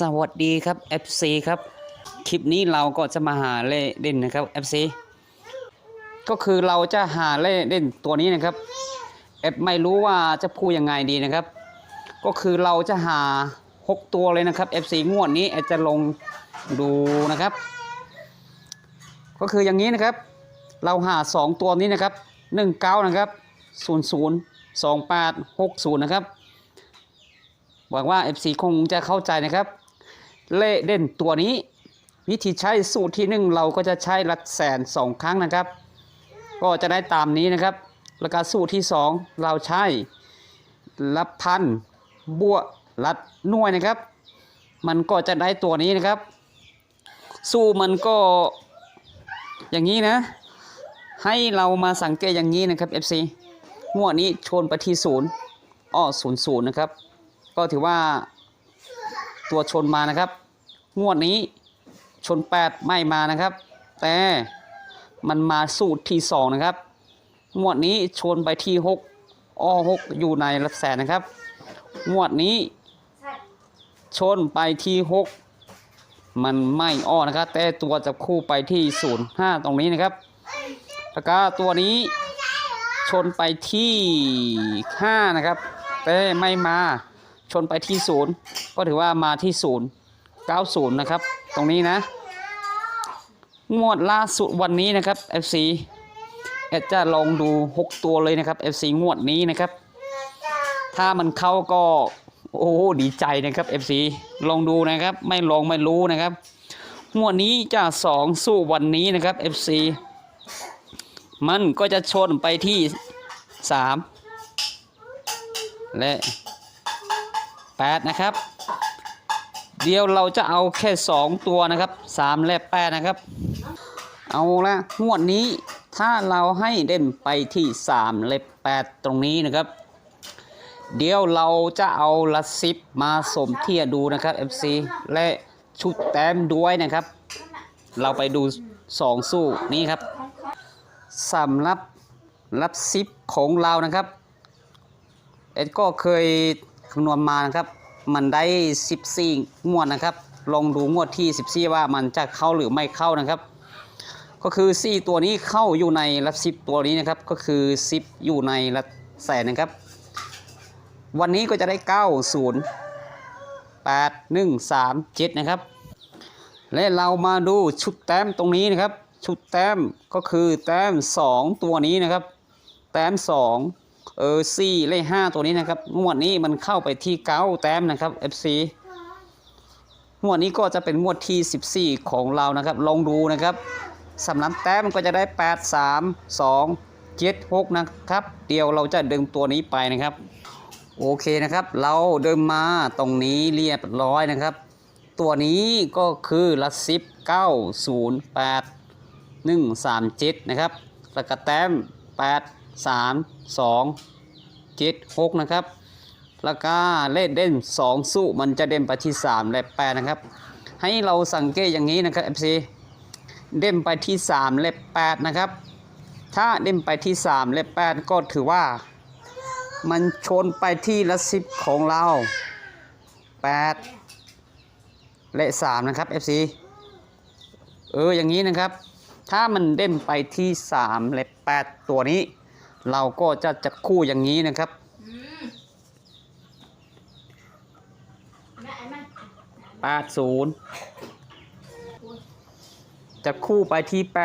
สวัสดีครับ FC ครับ คลิปนี้เราก็จะมาหาเล่เด่นนะครับ FC ก็คือเราจะหาเล่เด่นตัวนี้นะครับแอดไม่รู้ว่าจะพูดยังไงดีนะครับ ก็คือเราจะหา 6 ตัวเลยนะครับ FC งวดนี้แอจะลงดูนะครับ ก็คืออย่างนี้นะครับ เราหา 2 ตัวนี้นะครับ 19 นะครับ 00 28 60 นะครับ หวังว่า FC คงจะเข้าใจนะครับ เลขเด่นตัวนี้ วิธีใช้สูตรที่หนึ่งเราก็จะใช้ลัดแสนสองครั้งนะครับ ก็จะได้ตามนี้นะครับแล้วก็สูตรที่สองเราใช้ลับพันบวกลัดหน่วยนะครับ มันก็จะได้ตัวนี้นะครับ สู้มันก็อย่างนี้นะ ให้เรามาสังเกตอย่างนี้นะครับ FC งวดนี้ชนไปที่ศูนย์อ้อศูนย์ศูนย์นะครับ ก็ถือว่าตัวชนมานะครับ งวดนี้ชน 8 ไม่มานะครับ แต่มันมาสูตรที่ 2 นะครับ งวดนี้ชนไปที่ 6อ6อยู่ในรักแสนนะครับ งวดนี้ ชนไปที่ 6 มันไม่อ้อนะครับ แต่ตัวจะคู่ไปที่ 0 5 ตรงนี้นะครับแล้วก็ตัวนี้ชนไปที่ 5 นะครับ แต่ไม่มา ชนไปที่ศูนย์ก็ถือว่ามาที่ศูนย์เก้าศูนย์นะครับ ตรงนี้นะ งวดล่าสุดวันนี้นะครับ FC แอดจะลองดู 6 ตัวเลยนะครับ FC งวดนี้นะครับ ถ้ามันเข้าก็โอ้ดีใจนะครับ FC ลองดูนะครับ ไม่ลองไม่รู้นะครับ งวดนี้จะสองสู้วันนี้นะครับ FC มันก็จะชนไปที่ 3 และ 8 นะครับ เดี๋ยวเราจะเอาแค่ 2 ตัวนะครับ 3 และ 8 นะครับ เอาละงวดนี้ถ้าเราให้เด่นไปที่ 3 และ 8 ตรงนี้นะครับ เดี๋ยวเราจะเอาละสิบมาสมเทียดูนะครับ FC และชุดแต้มด้วยนะครับ เราไปดู 2 สู้นี้ครับสำหรับรับซิปของเรานะครับ เอ็ดก็เคยคำนวณมานะครับ มันได้ 14 งวดนะครับ ลองดูงวดที่ 14 ว่ามันจะเข้าหรือไม่เข้านะครับ ก็คือ 4 ตัวนี้เข้าอยู่ในรับ10 ตัวนี้นะครับ ก็คือ 10 อยู่ในรับแสนนะครับ วันนี้ก็จะได้ 9 0 8 1 3 7 นะครับ และเรามาดูชุดแต้มตรงนี้นะครับ ชุดแต้มก็คือแต้ม 2 ตัวนี้นะครับ แต้ม 2 เออสี่เลขห้าตัวนี้นะครับงวดนี้มันเข้าไปที่เก้าแต้มนะครับ FC งวดนี้ก็จะเป็นงวดที่ 14 ของเรานะครับลองดูนะครับสำหรับแต้มก็จะได้ 8 3 2 7 6 นะครับ เดี๋ยวเราจะดึงตัวนี้ไปนะครับ โอเคนะครับ เราเดินมาตรงนี้เรียบร้อยนะครับ ตัวนี้ก็คือละสิบเก้าศูนย์แปดหนึ่งสามเจ็ดนะครับแล้วก็แต้มแปด สามสองเจ็ดหกนะครับ แล้วก็เลขเด่นสองสู้มันจะเด่นไปที่สามและแปดนะครับ ให้เราสังเกตอย่างนี้นะครับ FC เด่นไปที่สามและแปดนะครับ ถ้าเด่นไปที่สามและแปดก็ถือว่า มันชนไปที่ละสิบของเราแปดและ 3 นะครับ FC เอออย่างนี้นะครับ ถ้ามันเด่นไปที่ 3 และ 8 ตัวนี้ เราก็จะจะคู่อย่างนี้นะครับ80จะคู่ไปที่80 81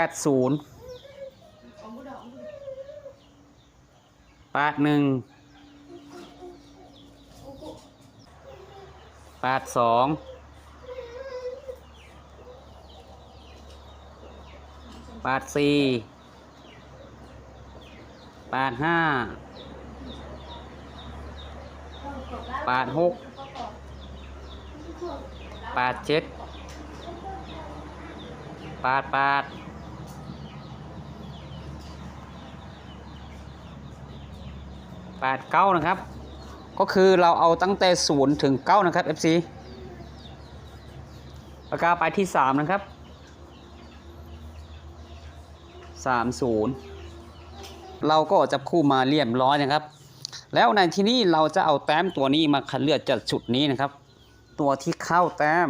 82แปดสี่แปด ปดห้าแปดหกแปดเจ็ดแปดแปดแปดเก้านะครับ ก็คือเราเอาตั้งแต่ศูนย์ถึงเก้านะครับ FC แล้วก็ไปที่สามนะครับ30 เราก็จับคู่มาเรียบร้อยนะครับ แล้วในที่นี้เราจะเอาแต้มตัวนี้มาคัดเลือกจากชุดนี้นะครับ ตัวที่เข้าแต้ม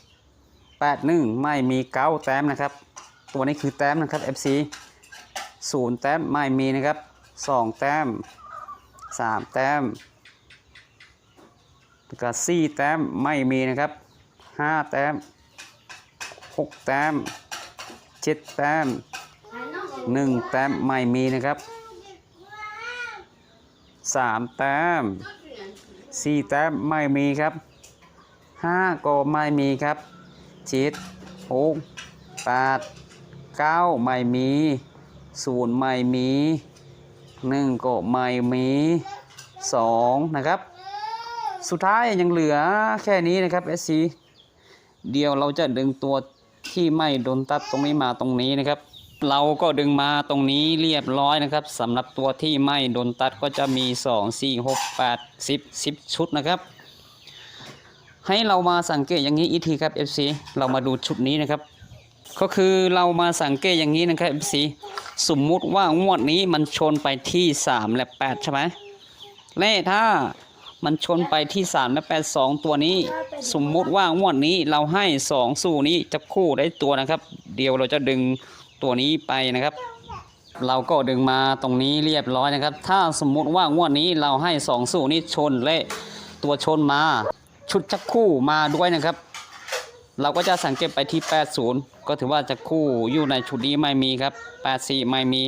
80 81 ไม่มีเก้าแต้มนะครับ ตัวนี้คือแต้มนะครับ FC ศูนย์แต้มไม่มีนะครับสองแต้มสามแต้มแล้วก็สี่แต้มไม่มีนะครับห้าแต้มหกแต้มเจ็ดแต้ม หนึ่งแต้มไม่มีนะครับสามแต้มสี่แต้มไม่มีครับห้าก็ไม่มีครับเจ็ดหกแปดเก้าไม่มีศูนย์ไม่มีหนึ่งก็ไม่มีสองนะครับ สุดท้ายยังเหลือแค่นี้นะครับ SC เดียวเราจะดึงตัวที่ไม่โดนตัดตรงนี้มาตรงนี้นะครับ เราก็ดึงมาตรงนี้เรียบร้อยนะครับสำหรับตัวที่ไม่โดนตัดก็จะมี 2 4 6 8 10 10 ชุดนะครับ ให้เรามาสังเกตอย่างนี้อีกทีครับ FC เรามาดูชุดนี้นะครับ ก็คือเรามาสังเกตอย่างนี้นะครับ FC สมมุติว่างวดนี้มันชนไปที่ 3 และ 8 ใช่ไหมและถ้ามันชนไปที่ 3 และ 8 2 ตัวนี้ สมมุติว่างวดนี้เราให้ 2 สู่นี้จะคู่ได้ตัวนะครับ เดี๋ยวเราจะดึง ตัวนี้ไปนะครับ เราก็ดึงมาตรงนี้เรียบร้อยนะครับ ถ้าสมมุติว่างวดนี้เราให้2สู่นี้ชนและตัวชนมา ชุดจักคู่มาด้วยนะครับ เราก็จะสังเกตไปที่ 80 ก็ถือว่าจะคู่อยู่ในชุดนี้ไม่มีครับ 84 ไม่มี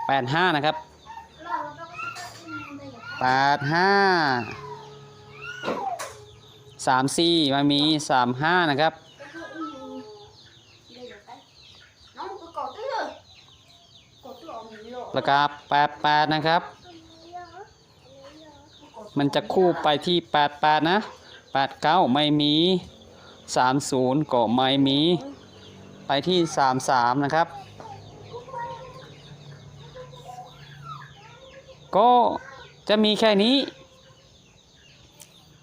85 นะครับ 85 34ไม่มี 35 นะครับ แล้วก็88นะครับ มันจะคู่ไปที่88นะ89ไม่มี30ก็ไม่มี ไปที่33นะครับ ก็จะมีแค่นี้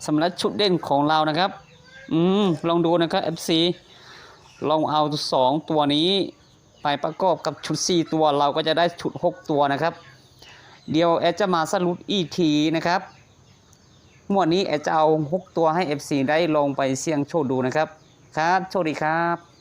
สำหรับชุดเด่นของเรานะครับ อืม ลองดูนะครับ FC ลองเอา2ตัวนี้ ไปประกอบกับชุด 4 ตัวเราก็จะได้ชุด 6 ตัวนะครับ เดี๋ยวแอดจะมาสรุปอีกทีนะครับหมวดนี้แอดจะเอา 6 ตัวให้ FC ได้ลองไปเสี่ยงโชคดูนะครับ ครับ โชคดีครับ